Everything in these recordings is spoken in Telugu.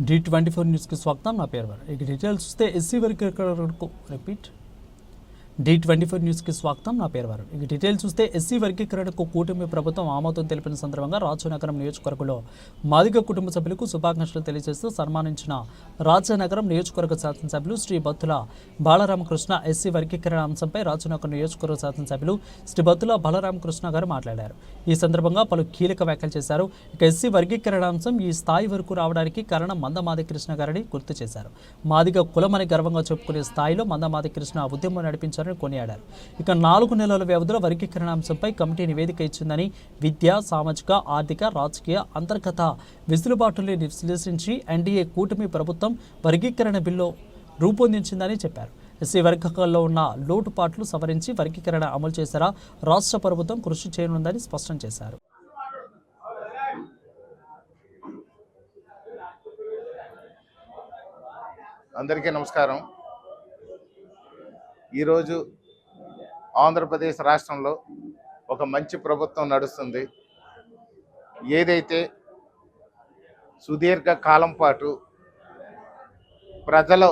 డి ట్వంటీ ఫోర్ న్యూస్కి స్వాగతం నా పేరు వర. ఇక డీటెయిల్స్ చూస్తే ఎస్సీ వర్గీకరణకు రిపీట్ డి ట్వంటీ ఫోర్ న్యూస్కి స్వాగతం. నా పేరు వారు ఇక డీటెయిల్ చూస్తే ఎస్సీ వర్గీకరణకు కూటమి ప్రభుత్వం ఆమోదం తెలిపిన సందర్భంగా రాజనగరం నియోజకవర్గంలో మాదిగ కుటుంబ సభ్యులకు శుభాకాంక్షలు తెలియజేస్తూ సన్మానించిన రాజనగరం నియోజకవర్గ శాసనసభ్యులు శ్రీ బత్తుల బాలరామకృష్ణ ఎస్సీ వర్గీకరణ అంశంపై రాజనగరం నియోజకవర్గ శాసనసభ్యులు శ్రీ బత్తుల బాలరామకృష్ణ గారు మాట్లాడారు. ఈ సందర్భంగా పలు కీలక వ్యాఖ్యలు చేశారు. ఇక ఎస్సీ వర్గీకరణ అంశం ఈ స్థాయి వరకు రావడానికి కారణం మందమాది కృష్ణ గారని గుర్తు చేశారు. మాదిగ కులమని గర్వంగా చెప్పుకునే స్థాయిలో మందమాది కృష్ణ ఉద్యమం నడిపించారు. నడిపించారని కొనియాడారు. ఇక నాలుగు నెలల వ్యవధిలో వర్గీకరణ అంశంపై కమిటీ నివేదిక ఇచ్చిందని విద్య సామాజిక ఆర్థిక రాజకీయ అంతర్గత వెసులుబాటుల్ని విశ్లేషించి ఎన్డీఏ కూటమి ప్రభుత్వం వర్గీకరణ బిల్లు రూపొందించిందని చెప్పారు. ఎస్సీ వర్గాల్లో ఉన్న లోటుపాట్లు సవరించి వర్గీకరణ అమలు చేశారా? రాష్ట్ర ప్రభుత్వం కృషి చేయనుందని స్పష్టం చేశారు. అందరికీ నమస్కారం. ఈరోజు ఆంధ్రప్రదేశ్ రాష్ట్రంలో ఒక మంచి ప్రభుత్వం నడుస్తుంది. ఏదైతే సుదీర్ఘ కాలం పాటు ప్రజలు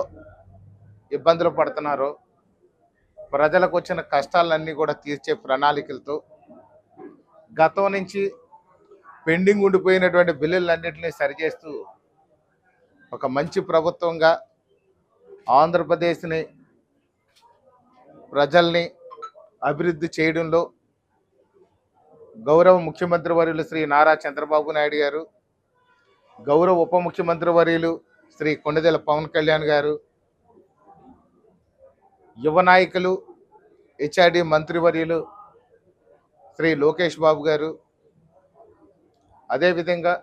ఇబ్బందులు పడుతున్నారో ప్రజలకు వచ్చిన కష్టాలన్నీ కూడా తీర్చే ప్రణాళికలతో గతం నుంచి పెండింగ్ ఉండిపోయినటువంటి బిల్లులన్నింటినీ సరిచేస్తూ ఒక మంచి ప్రభుత్వంగా ఆంధ్రప్రదేశ్ని ప్రజల్ని అభివృద్ధి చేయడంలో గౌరవ ముఖ్యమంత్రి వర్యులు శ్రీ నారా చంద్రబాబు నాయుడు గారు గౌరవ ఉప ముఖ్యమంత్రి వర్యులు శ్రీ కొండదెల పవన్ కళ్యాణ్ గారు యువ నాయకులు హెచ్ఆర్డి మంత్రివర్యులు శ్రీ లోకేష్ బాబు గారు. అదేవిధంగా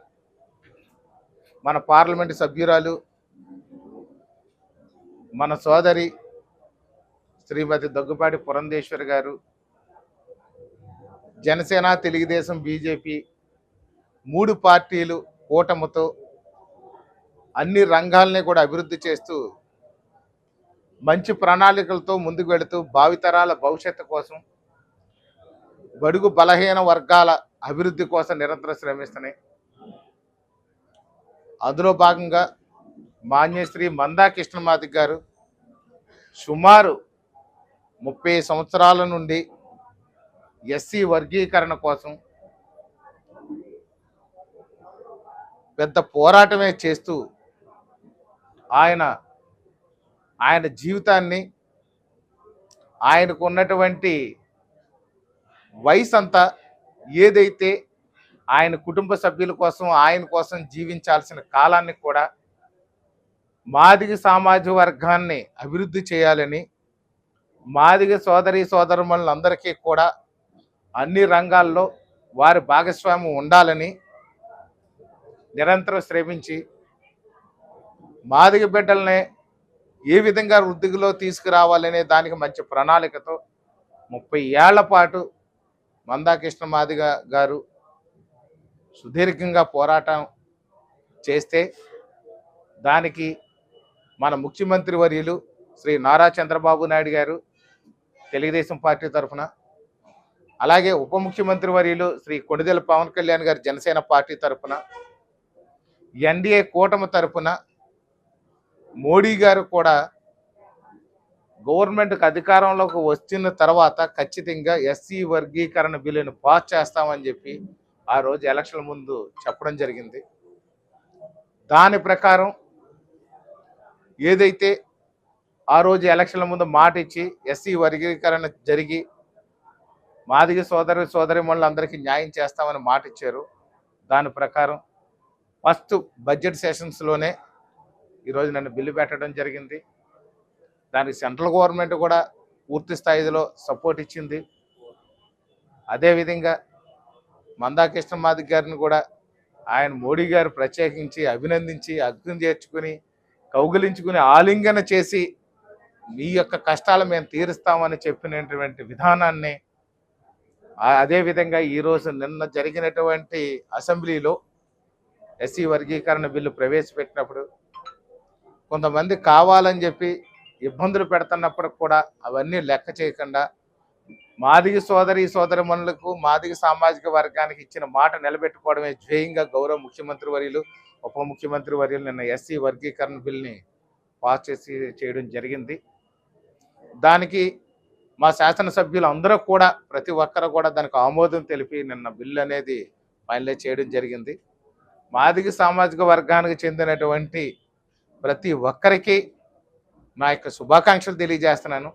మన పార్లమెంటు సభ్యురాలు మన సోదరి శ్రీమతి దగ్గుపాటి పురంధేశ్వరి గారు జనసేన తెలుగుదేశం బీజేపీ మూడు పార్టీలు కూటమితో అన్ని రంగాల్ని కూడా అభివృద్ధి చేస్తూ మంచి ప్రణాళికలతో ముందుకు వెళుతూ భావితరాల భవిష్యత్తు కోసం బడుగు బలహీన వర్గాల అభివృద్ధి కోసం నిరంతరం శ్రమిస్తున్నాయి. అందులో భాగంగా మాన్యశ్రీ మందా కృష్ణమాది గారు సుమారు ముప్పై సంవత్సరాల నుండి ఎస్సీ వర్గీకరణ కోసం పెద్ద పోరాటమే చేస్తూ ఆయన ఆయన జీవితాన్ని ఆయనకు ఉన్నటువంటి వయసు అంతా ఏదైతే ఆయన కుటుంబ సభ్యుల కోసం ఆయన కోసం జీవించాల్సిన కాలాన్ని కూడా మాదిగ సామాజిక వర్గాన్ని అభివృద్ధి చేయాలని మాదిగ సోదరి సోదరుమణులందరికీ కూడా అన్ని రంగాల్లో వారి భాగస్వామ్యం ఉండాలని నిరంతరం శ్రమించి మాదిగ బిడ్డల్ని ఏ విధంగా వృద్ధిలో తీసుకురావాలనే దానికి మంచి ప్రణాళికతో ముప్పై ఏళ్ళ పాటు మందాకృష్ణ మాదిగ గారు సుదీర్ఘంగా పోరాటం చేస్తే దానికి మన ముఖ్యమంత్రి వర్యులు శ్రీ నారా చంద్రబాబు నాయుడు గారు తెలుగుదేశం పార్టీ తరఫున. అలాగే ఉప ముఖ్యమంత్రి వర్యులు శ్రీ కొణిదెల పవన్ కళ్యాణ్ గారు జనసేన పార్టీ తరఫున ఎన్డీఏ కూటమి తరఫున మోడీ గారు కూడా గవర్నమెంట్కి అధికారంలోకి వచ్చిన తర్వాత ఖచ్చితంగా ఎస్సీ వర్గీకరణ బిల్లును పాస్ చేస్తామని చెప్పి ఆ రోజు ఎలక్షన్ ముందు చెప్పడం జరిగింది. దాని ప్రకారం ఏదైతే ఆ రోజు ఎలక్షన్ల ముందు మాట ఇచ్చి ఎస్సీ వర్గీకరణ జరిగి మాదిగ సోదరి సోదరి అందరికీ న్యాయం చేస్తామని మాట ఇచ్చారు. దాని ప్రకారం ఫస్ట్ బడ్జెట్ సెషన్స్లోనే ఈరోజు నన్ను బిల్లు పెట్టడం జరిగింది. దానికి సెంట్రల్ గవర్నమెంట్ కూడా పూర్తి స్థాయిలో సపోర్ట్ ఇచ్చింది. అదేవిధంగా మందాకృష్ణ మాదిక్ గారిని కూడా ఆయన మోడీ గారు ప్రత్యేకించి అభినందించి అగ్ని చేర్చుకుని కౌగిలించుకుని ఆలింగన చేసి మీ యొక్క కష్టాలు మేము తీరుస్తామని చెప్పినటువంటి విధానాన్ని అదేవిధంగా ఈరోజు నిన్న జరిగినటువంటి అసెంబ్లీలో ఎస్సీ వర్గీకరణ బిల్లు ప్రవేశపెట్టినప్పుడు కొంతమంది కావాలని చెప్పి ఇబ్బందులు పెడుతున్నప్పుడు కూడా అవన్నీ లెక్క చేయకుండా మాదిగ సోదరి సోదరిమణులకు మాదిగ సామాజిక వర్గానికి ఇచ్చిన మాట నిలబెట్టుకోవడమే ధ్యేయంగా గౌరవ ముఖ్యమంత్రి వర్యులు ఉప ముఖ్యమంత్రి వర్యులు నిన్న ఎస్సీ వర్గీకరణ బిల్ని పాస్ చేసి చేయడం జరిగింది. దానికి మా శాసనసభ్యులు అందరూ కూడా ప్రతి ఒక్కరు కూడా దానికి ఆమోదం తెలిపి నిన్న బిల్లు అనేది ఫైనలైజ్ చేయడం జరిగింది. మాదిగ సామాజిక వర్గానికి చెందినటువంటి ప్రతి ఒక్కరికి నా యొక్క శుభాకాంక్షలు తెలియజేస్తున్నాను.